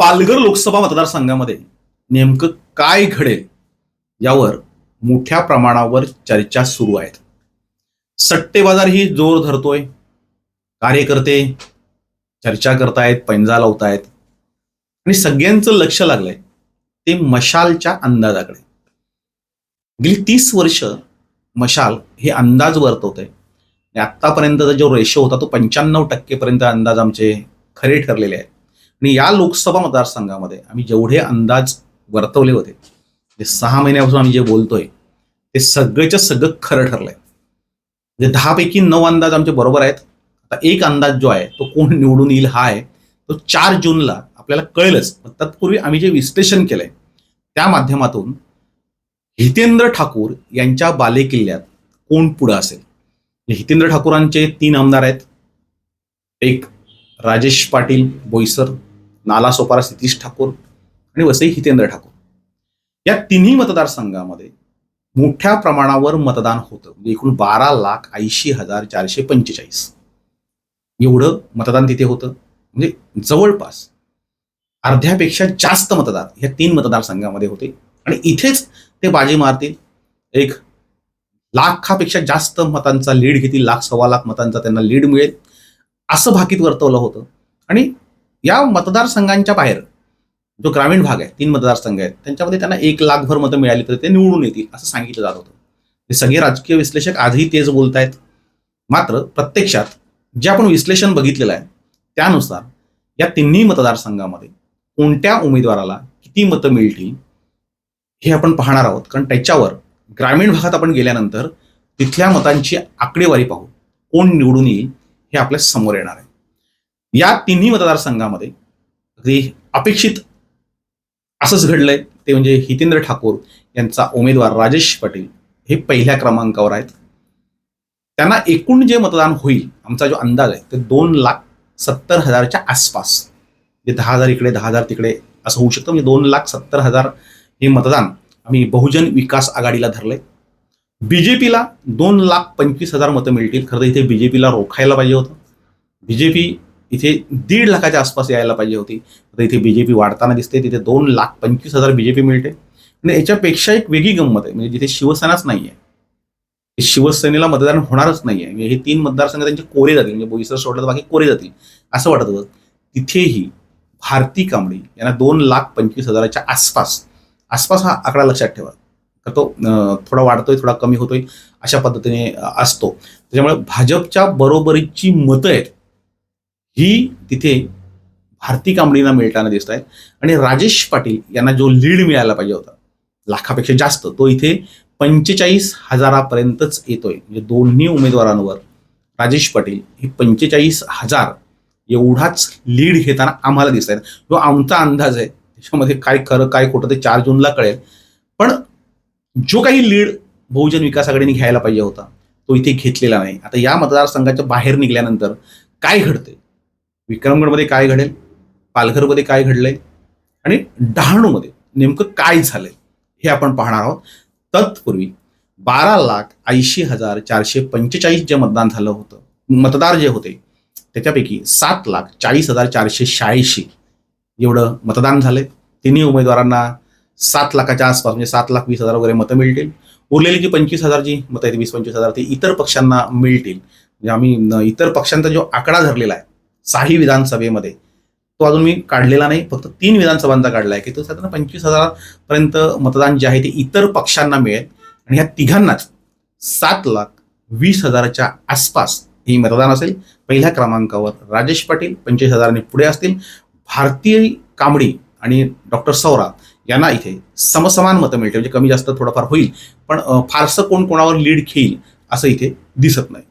पालघर लोकसभा मतदारसंघामध्ये नेमकं काय घडेल यावर मोठ्या प्रमाणावर चर्चा सुरू आहेत. सट्टेबाजार ही जोर धरतोय. कार्यकर्ते चर्चा करतायत पैंजा लावतायत. आणि सगळ्यांचं लक्ष लागलंय ते मशालच्या अंदाजाकडे. गेली तीस वर्ष मशाल हे अंदाज वर्तवतंय. आणि आत्तापर्यंतचा जो रेशो होता तो पंच्याण्णव टक्केपर्यंत अंदाज आमचे खरे ठरलेले आहेत. आणि या लोकसभा मतदारसंघामध्ये आम्ही जेवढे अंदाज वर्तवले होते ते सहा महिन्यापासून आम्ही जे बोलतोय ते सगळेच्या सगळं खरं ठरलंय. म्हणजे दहापैकी नऊ अंदाज आमचे बरोबर आहेत. आता एक अंदाज जो आहे तो कोण निवडून येईल हा आहे तो चार जूनला आपल्याला कळेलच. पण तत्पूर्वी आम्ही जे विश्लेषण केलंय त्या माध्यमातून हितेंद्र ठाकूर यांच्या बालेकिल्ल्यात कोण पुढं असेल? म्हणजे हितेंद्र ठाकूरांचे तीन आमदार आहेत. एक राजेश पाटील बोईसर नालासोपारा सतीश ठाकूर आणि वसई हितेंद्र ठाकूर. या तिन्ही मतदारसंघामध्ये मोठ्या प्रमाणावर मतदान होतं. म्हणजे एकूण बारा लाख ऐंशी हजार चारशे पंचेचाळीस. एवढं मतदान तिथे होतं. म्हणजे जवळपास अर्ध्यापेक्षा जास्त मतदार ह्या तीन मतदारसंघामध्ये होते. आणि इथेच ते बाजी मारतील. एक लाखापेक्षा जास्त मतांचा लीड घेतील. लाख सव्वा लाख मतांचा त्यांना लीड मिळेल. असं भाकीत वर्तवलं होतं. आणि या मतदारसंघांच्या बाहेर जो ग्रामीण भाग आहे तीन मतदारसंघ आहेत त्यांच्यामध्ये त्यांना एक लाखभर मतं मिळाली तर ते निवडून येतील असं सांगितलं जात होतं. हे सगळे राजकीय विश्लेषक आजही तेच बोलतायत. मात्र प्रत्यक्षात जे आपण विश्लेषण बघितलेलं आहे त्यानुसार या तिन्ही मतदारसंघामध्ये कोणत्या उमेदवाराला किती मतं मिळतील हे आपण पाहणार आहोत. कारण त्याच्यावर ग्रामीण भागात आपण गेल्यानंतर तिथल्या मतांची आकडेवारी पाहू कोण निवडून येईल हे आपल्यासमोर येणार आहे. या तिन्ही मतदारसंघामध्ये अगदी अपेक्षित असंच घडलंय ते म्हणजे हितेंद्र ठाकूर यांचा उमेदवार राजेश पाटील हे पहिल्या क्रमांकावर आहेत. त्यांना एकूण जे मतदान होईल आमचा जो अंदाज आहे ते दोन लाख सत्तर हजारच्या आसपास म्हणजे दहा हजार इकडे दहा हजार तिकडे असं होऊ शकतं. म्हणजे दोन लाख सत्तर हजार हे मतदान आम्ही बहुजन विकास आघाडीला धरलंय. बीजेपीला दोन लाख पंचवीस हजार मतं मिळतील. खरं तर इथे बीजेपीला रोखायला पाहिजे होतं. बीजेपी इथे दीड लाखाच्या आसपास यायला पाहिजे होती. आता इथे बी जे पी वाढताना दिसते तिथे दोन लाख पंचवीस हजार बी जे पी मिळते. आणि याच्यापेक्षा एक वेगळी गंमत आहे म्हणजे जिथे शिवसेनाच नाही आहे शिवसेनेला मतदान होणारच नाही आहे म्हणजे हे तीन मतदारसंघ त्यांचे कोरे जातील म्हणजे बोईसर सोडलं तर बाकी कोरे जातील असं वाटत होतं. तिथेही भारती कांबळे यांना दोन लाख पंचवीस हजाराच्या आसपास आसपास हा आकडा लक्षात ठेवा. तर तो थोडा वाढतोय थोडा कमी होतोय अशा पद्धतीने असतो. त्याच्यामुळे भाजपच्या बरोबरीची मतं आहेत ही तिथे भारती कांबळींना मिळताना दिसत आहेत आणि राजेश पाटील यांना जो लीड मिळायला पाहिजे होता लाखापेक्षा जास्त तो इथे पंचेचाळीस हजारापर्यंतच येतोय. म्हणजे दोन्ही उमेदवारांवर राजेश पाटील हे पंचेचाळीस हजार एवढाच लीड घेताना आम्हाला दिसत आहेत. जो आमचा अंदाज आहे त्याच्यामध्ये काय खरं काय खोटं ते चार जूनला कळेल. पण जो काही लीड बहुजन विकास आघाडीने घ्यायला पाहिजे होता तो इथे घेतलेला नाही. आता या मतदारसंघाच्या बाहेर निघाल्यानंतर काय घडते विक्रमगडमध्ये काय घडेल? पालघरमध्ये काय घडलंय? आणि डहाणूमध्ये नेमकं काय झालंय? हे आपण पाहणार आहोत. तत्पूर्वी बारा लाख ऐंशी हजार चारशे पंचेचाळीस जे मतदान झालं होतं मतदार जे होते त्याच्यापैकी सात लाख चाळीस हजार चारशे शहाऐंशी एवढं मतदान झालंय. तिन्ही उमेदवारांना सात लाखाच्या आसपास म्हणजे सात लाख वीस हजार वगैरे मतं मिळतील. उरलेली जी पंचवीस हजार जी मतं आहेत वीस पंचवीस हजार ती इतर पक्षांना मिळतील. म्हणजे आम्ही न- इतर पक्षांचा जो आकडा धरलेला आहे साही विधानसभेमध्ये. तो अजून मी काढलेला नाही फक्त तीन विधानसभांचा काढला आहे की तो साधारण पंचवीस हजारापर्यंत मतदान जे आहे ते इतर पक्षांना मिळेल. आणि ह्या तिघांनाच सात लाख वीस हजाराच्या आसपास हे मतदान असेल. पहिल्या क्रमांकावर राजेश पाटील पंचवीस हजारांनी पुढे असतील. भारतीय कांबडी आणि डॉक्टर सौरा यांना इथे समसमान मतं मिळते म्हणजे कमी जास्त थोडंफार होईल पण फारसं कोण कोणावर लीड घेईल असं इथे दिसत नाही.